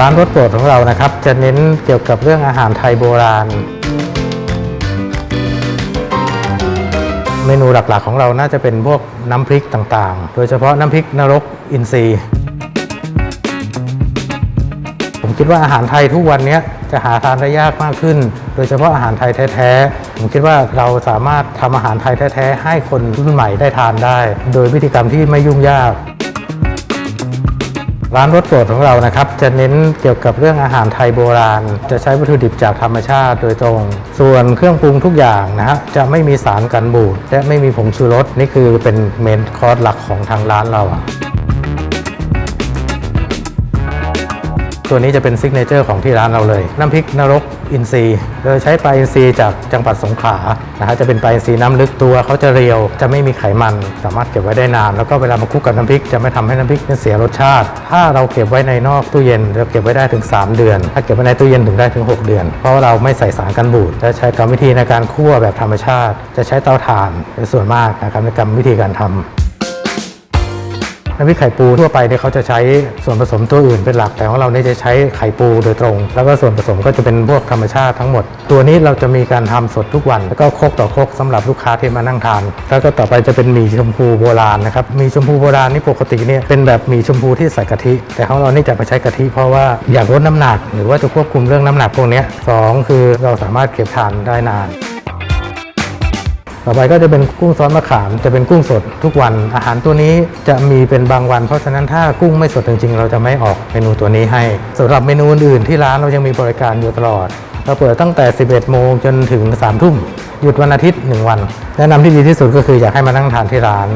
ร้านรสโปรดของเรานะครับ จะเน้นเกี่ยวกับเรื่องอาหารไทยโบราณ เมนูหลักๆของเราน่าจะเป็นพวกน้ำพริกต่างๆ โดยเฉพาะน้ำพริกนรกอินทรีย์ผมคิดว่าอาหารไทยทุกวันนี้จะหาทานได้ยากมากขึ้น โดยเฉพาะอาหารไทยแท้ๆ ผมคิดว่าเราสามารถทำอาหารไทยแท้ๆ ให้คนรุ่นใหม่ได้ทานได้ โดยวิธีกรรมที่ไม่ยุ่งยาก ร้านรสโปรดของเรานะครับ จะเน้นเกี่ยวกับเรื่องอาหารไทยโบราณ จะใช้วัตถุดิบจากธรรมชาติโดยตรง ส่วนเครื่องปรุงทุกอย่างนะฮะจะไม่มีสารกันบูดและไม่มีผงชูรสนี่คือเป็นเมนคอร์สหลักของทางร้านเราอะ ตัวนี้จะเป็นซิกเนเจอร์ของที่ร้านเราเลย น้ำพริกนรกอินทรีย์โดยใช้ปลาอินทรีย์จากจังหวัดสงขลานะฮะจะเป็นปลาอินทรีย์น้ำลึกตัวเขาจะเรียวจะไม่มีไขมัน สามารถเก็บไว้ได้นาน แล้วก็เวลามาคลุกกับน้ำพริกจะไม่ทำให้น้ำพริกเสียรสชาติ ถ้าเราเก็บไว้ในนอกตู้เย็นเราเก็บไว้ได้ถึง 3 เดือน ถ้าเก็บไว้ในตู้เย็นถึงได้ถึง 6 เดือน เพราะว่าเราไม่ใส่สารกันบูดและใช้กรรมวิธีในการคั่วแบบธรรมชาติ จะใช้เตาถ่านเป็นส่วนมากนะครับในกรรมวิธีการทำ น้ำพริกไข่ปูทั่วไปเนี่ยเขาจะใช้ส่วนผสมตัวอื่นเป็นหลัก แต่ของเราเนี่ยจะใช้ไข่ปูโดยตรง แล้วก็ส่วนผสมก็จะเป็นพวกธรรมชาติทั้งหมด ตัวนี้เราจะมีการทำสดทุกวัน แล้วก็คกต่อคกสำหรับลูกค้าที่มานั่งทาน แล้วก็ต่อไปจะเป็นหมี่ชมพูโบราณนะครับหมี่ชมพูโบราณนี่ปกติเนี่ยเป็นแบบหมี่ชมพูที่ใส่กะทิ แต่ของเรานี่จะไปใช้กะทิเพราะว่าอยากลดน้ำหนัก หรือว่าจะควบคุมเรื่องน้ำหนักพวกนี้สองคือเราสามารถเก็บทานได้นาน ต่อไปก็จะเป็นกุ้งซอสมะขาม จะเป็นกุ้งสดทุกวัน อาหารตัวนี้จะมีเป็นบางวัน เพราะฉะนั้นถ้ากุ้งไม่สดจริงๆ เราจะไม่ออกเมนูตัวนี้ให้สำหรับเมนูอื่นๆที่ร้านเรายังมีบริการอยู่ตลอด เราเปิดตั้งแต่ 11 โมงจนถึง 3 ทุ่ม หยุดวันอาทิตย์ 1 วัน แนะนำที่ดีที่สุดก็คืออยากให้มานั่งทานที่ร้าน